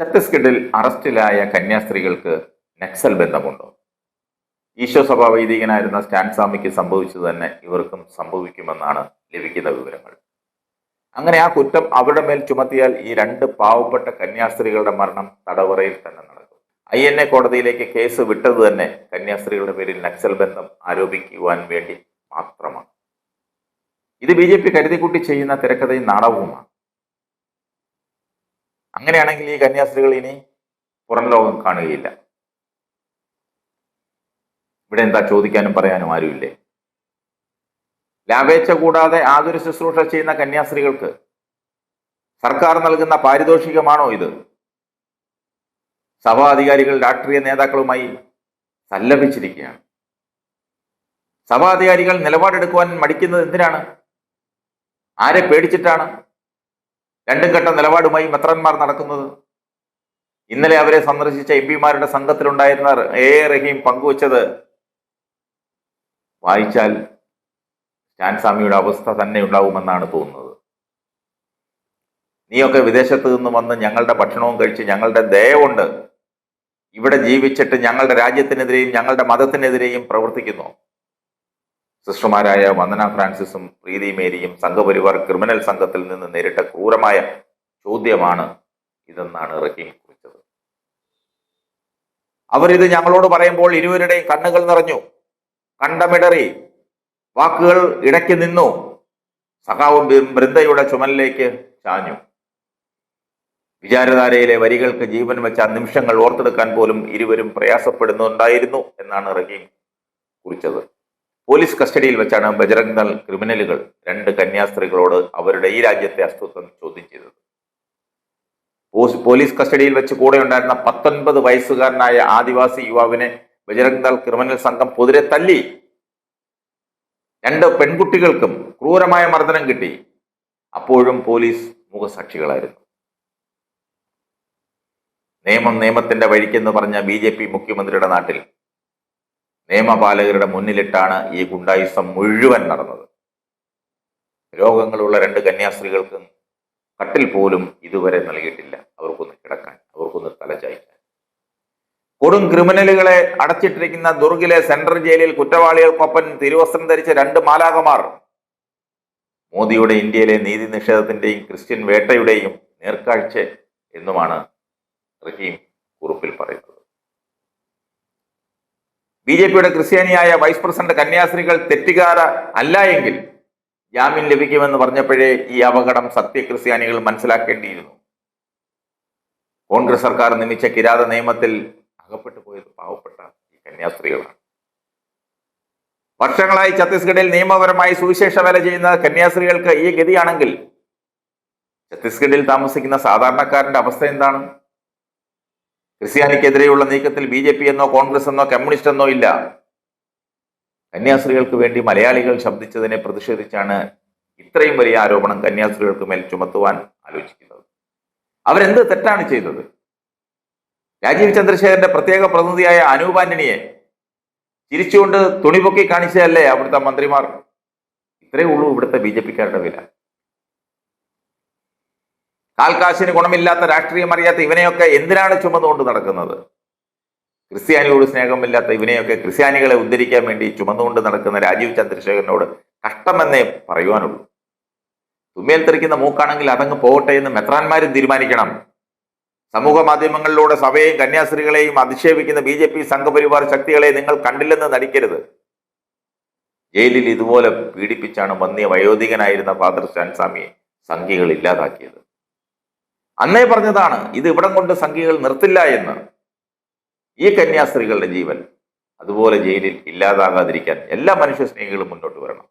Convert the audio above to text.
ഛത്തീസ്ഗഡിൽ അറസ്റ്റിലായ കന്യാസ്ത്രീകൾക്ക് നക്സൽ ബന്ധമുണ്ടോ? ഈശോ സഭാ വൈദികനായിരുന്ന സ്റ്റാൻ സ്വാമിക്ക് സംഭവിച്ചത് തന്നെ ഇവർക്കും സംഭവിക്കുമെന്നാണ് ലഭിക്കുന്ന വിവരങ്ങൾ. അങ്ങനെ ആ കുറ്റം അവരുടെ മേൽ ചുമത്തിയാൽ ഈ രണ്ട് പാവപ്പെട്ട കന്യാസ്ത്രീകളുടെ മരണം തടവറയിൽ തന്നെ നടക്കും. ഐ എൻ എ കോടതിയിലേക്ക് കേസ് വിട്ടത് തന്നെ കന്യാസ്ത്രീകളുടെ പേരിൽ നക്സൽ ബന്ധം ആരോപിക്കുവാൻ വേണ്ടി മാത്രമാണ്. ഇത് ബി ജെ പി കരുതിക്കൂട്ടി ചെയ്യുന്ന തിരക്കഥയും നാടകവുമാണ്. അങ്ങനെയാണെങ്കിൽ ഈ കന്യാസ്ത്രീകൾ ഇനി പുറം ലോകം കാണുകയില്ല. ഇവിടെ എന്താ ചോദിക്കാനും പറയാനും ആരുമില്ലേ? ലാഭേച്ഛ കൂടാതെ ആതുര ശുശ്രൂഷ ചെയ്യുന്ന കന്യാസ്ത്രീകൾക്ക് സർക്കാർ നൽകുന്ന പാരിതോഷികമാണോ ഇത്? സഭാ അധികാരികൾ രാഷ്ട്രീയ നേതാക്കളുമായി സല്ലപിച്ചിരിക്കുകയാണ്. സഭാ അധികാരികൾ നിലപാടെടുക്കുവാൻ മടിക്കുന്നത് എന്തിനാണ്? ആരെ പേടിച്ചിട്ടാണ്? രണ്ടും ഘട്ട നിലപാടുമായി മെത്രന്മാർ നടക്കുന്നത്. ഇന്നലെ അവരെ സന്ദർശിച്ച എം പിമാരുടെ സംഘത്തിലുണ്ടായിരുന്ന എ എ റഹീം പങ്കുവച്ചത് വായിച്ചാൽ സ്റ്റാൻ അവസ്ഥ തന്നെ ഉണ്ടാവുമെന്നാണ് തോന്നുന്നത്. നീയൊക്കെ വിദേശത്ത് നിന്ന് വന്ന് ഞങ്ങളുടെ ഭക്ഷണവും കഴിച്ച് ഞങ്ങളുടെ ദയവുണ്ട് ഇവിടെ ജീവിച്ചിട്ട് ഞങ്ങളുടെ രാജ്യത്തിനെതിരെയും ഞങ്ങളുടെ മതത്തിനെതിരെയും പ്രവർത്തിക്കുന്നു. സിസ്റ്റർമാരായ വന്ദന ഫ്രാൻസിസും പ്രീതി മേരിയും സംഘപരിവാർ ക്രിമിനൽ സംഘത്തിൽ നിന്ന് നേരിട്ട ക്രൂരമായ ചോദ്യമാണ് ഇതെന്നാണ് റഹീം കുറിച്ചത്. അവരിത് ഞങ്ങളോട് പറയുമ്പോൾ ഇരുവരുടെയും കണ്ണുകൾ നിറഞ്ഞു. കണ്ടമിടറി. വാക്കുകൾ ഇടയ്ക്ക് നിന്നു. സഖാവ് ബൃന്ദയുടെ ചുമലിലേക്ക് ചാഞ്ഞു. വിചാരധാരയിലെ വരികൾക്ക് ജീവൻ വെച്ച നിമിഷങ്ങൾ ഓർത്തെടുക്കാൻ പോലും ഇരുവരും പ്രയാസപ്പെടുന്നുണ്ടായിരുന്നു എന്നാണ് റഹീം കുറിച്ചത്. പോലീസ് കസ്റ്റഡിയിൽ വെച്ചാണ് ബജറംഗ് ദൾ ക്രിമിനലുകൾ രണ്ട് കന്യാസ്ത്രീകളോട് അവരുടെ ഈ രാജ്യത്തെ അസ്തിത്വം ചോദ്യം ചെയ്തത്. പോലീസ് കസ്റ്റഡിയിൽ വെച്ച് കൂടെ ഉണ്ടായിരുന്ന പത്തൊൻപത് വയസ്സുകാരനായ ആദിവാസി യുവാവിനെ ബജറംഗ് ദൾ ക്രിമിനൽ സംഘം പൊതിരെ തല്ലി. രണ്ട് പെൺകുട്ടികൾക്കും ക്രൂരമായ മർദ്ദനം കിട്ടി. അപ്പോഴും പോലീസ് മുഖസാക്ഷികളായിരുന്നു. നിയമം നിയമത്തിന്റെ വഴിക്കെന്ന് പറഞ്ഞ ബി ജെ പി മുഖ്യമന്ത്രിയുടെ നാട്ടിൽ നിയമപാലകരുടെ മുന്നിലിട്ടാണ് ഈ ഗുണ്ടായുസം മുഴുവൻ നടന്നത്. രോഗങ്ങളുള്ള രണ്ട് കന്യാസ്ത്രീകൾക്കും കട്ടിൽ പോലും ഇതുവരെ നൽകിയിട്ടില്ല. അവർക്കൊന്ന് കിടക്കാൻ അവർക്കൊന്ന് തലചായ്ക്കാൻ കൊടും ക്രിമിനലുകളെ അടച്ചിട്ടിരിക്കുന്ന ദുർഗിലെ സെൻട്രൽ ജയിലിൽ കുറ്റവാളികൾക്കൊപ്പം തിരുവസ്ത്രം ധരിച്ച രണ്ട് മാലാകമാർ മോദിയുടെ ഇന്ത്യയിലെ നീതി നിഷേധത്തിന്റെയും ക്രിസ്ത്യൻ വേട്ടയുടെയും നേർക്കാഴ്ച എന്നുമാണ് റഹീം കുറിപ്പിൽ പറയുന്നത്. ബി ജെ പിയുടെ ക്രിസ്ത്യാനിയായ വൈസ് പ്രസിഡന്റ് കന്യാസ്ത്രീകൾ തെറ്റുകാര അല്ല എങ്കിൽ ജാമ്യം ലഭിക്കുമെന്ന് പറഞ്ഞപ്പോഴേ ഈ അപകടം സത്യക്രിസ്ത്യാനികൾ മനസ്സിലാക്കേണ്ടിയിരുന്നു. കോൺഗ്രസ് സർക്കാർ നിമിച്ച കിരാത നിയമത്തിൽ അകപ്പെട്ടു പോയത് പാവപ്പെട്ട ഈ കന്യാസ്ത്രീകളാണ്. വർഷങ്ങളായി ഛത്തീസ്ഗഡിൽ നിയമപരമായി സുവിശേഷ വേല ചെയ്യുന്ന കന്യാസ്ത്രീകൾക്ക് ഈ ഗതിയാണെങ്കിൽ ഛത്തീസ്ഗഡിൽ താമസിക്കുന്ന സാധാരണക്കാരന്റെ അവസ്ഥ എന്താണ്? ക്രിസ്ത്യാനിക്കെതിരെയുള്ള നീക്കത്തിൽ ബി ജെ പി എന്നോ കോൺഗ്രസ് എന്നോ കമ്മ്യൂണിസ്റ്റ് എന്നോ ഇല്ല. കന്യാസ്ത്രീകൾക്ക് വേണ്ടി മലയാളികൾ ശബ്ദിച്ചതിനെ പ്രതിഷേധിച്ചാണ് ഇത്രയും വലിയ ആരോപണം കന്യാസ്ത്രീകൾക്ക് മേൽ ചുമത്തുവാൻ ആലോചിക്കുന്നത്. അവരെന്ത് തെറ്റാണ് ചെയ്തത്? രാജീവ് ചന്ദ്രശേഖരന്റെ പ്രത്യേക പ്രതിനിധിയായ അനൂപ് ആന്റണിയെ ചിരിച്ചുകൊണ്ട് തുണിപൊക്കി കാണിച്ചതല്ലേ അവിടുത്തെ മന്ത്രിമാർ? ഇത്രയേ ഉള്ളൂ ഇവിടുത്തെ ബി ജെ പിക്കാരുടെ വില. കാൽക്കാശിന് ഗുണമില്ലാത്ത രാഷ്ട്രീയം അറിയാത്ത ഇവനെയൊക്കെ എന്തിനാണ് ചുമന്നുകൊണ്ട് നടക്കുന്നത്? ക്രിസ്ത്യാനിയോട് സ്നേഹമില്ലാത്ത ഇവനെയൊക്കെ ക്രിസ്ത്യാനികളെ ഉദ്ധരിക്കാൻ വേണ്ടി ചുമന്നുകൊണ്ട് നടക്കുന്ന രാജീവ് ചന്ദ്രശേഖരനോട് കഷ്ടമെന്നേ പറയുവാനുള്ളൂ. തുമ്മേൽ തെറിക്കുന്ന മൂക്കാണെങ്കിൽ അതങ്ങ് പോകട്ടെ എന്ന് മെത്രാന്മാരും തീരുമാനിക്കണം. സമൂഹ മാധ്യമങ്ങളിലൂടെ സഭയെയും കന്യാസ്ത്രീകളെയും അധിക്ഷേപിക്കുന്ന ബി ജെ പി സംഘപരിവാർ ശക്തികളെ നിങ്ങൾ കണ്ടില്ലെന്ന് നടിക്കരുത്. ജയിലിൽ ഇതുപോലെ പീഡിപ്പിച്ചാണ് വന്നിയ വയോധികനായിരുന്ന ഫാദർ സ്റ്റാൻസ്വാമിയെ സംഖ്യകൾ ഇല്ലാതാക്കിയത്. അന്നേ പറഞ്ഞതാണ് ഇത് ഇവിടം കൊണ്ട് സംഖ്യകൾ നിർത്തില്ല എന്ന്. ഈ കന്യാസ്ത്രീകളുടെ ജീവൻ അതുപോലെ ജയിലിൽ ഇല്ലാതാകാതിരിക്കാൻ എല്ലാ മനുഷ്യ സ്നേഹികളും മുന്നോട്ട് വരണം.